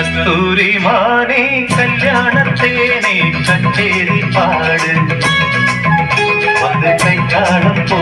கஸ்தூரி மானே கல்யாணத்தேனே கச்சேரி பாடு. வந்து கைக்காலம் போ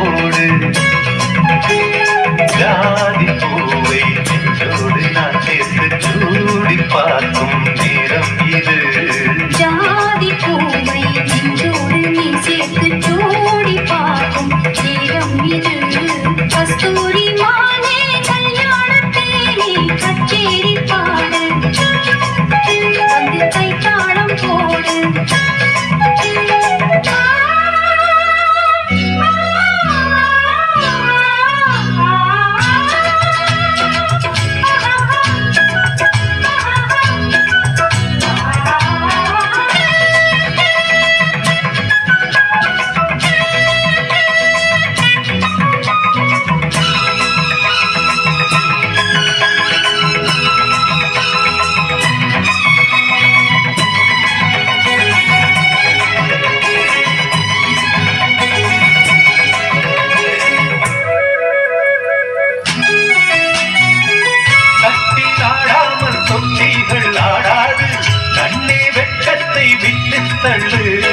தள்ளு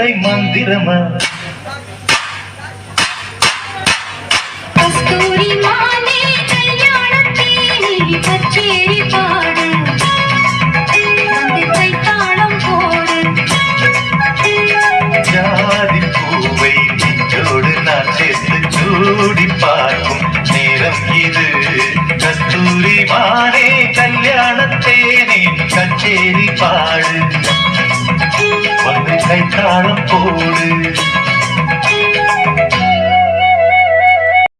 கதை மந்திரமா? கூடி பார்க்கும் நேரம் இது. கஸ்தூரி மானே கல்யாணத்தேனே கச்சேரி பாடு. கிடைத்தாலும் போடு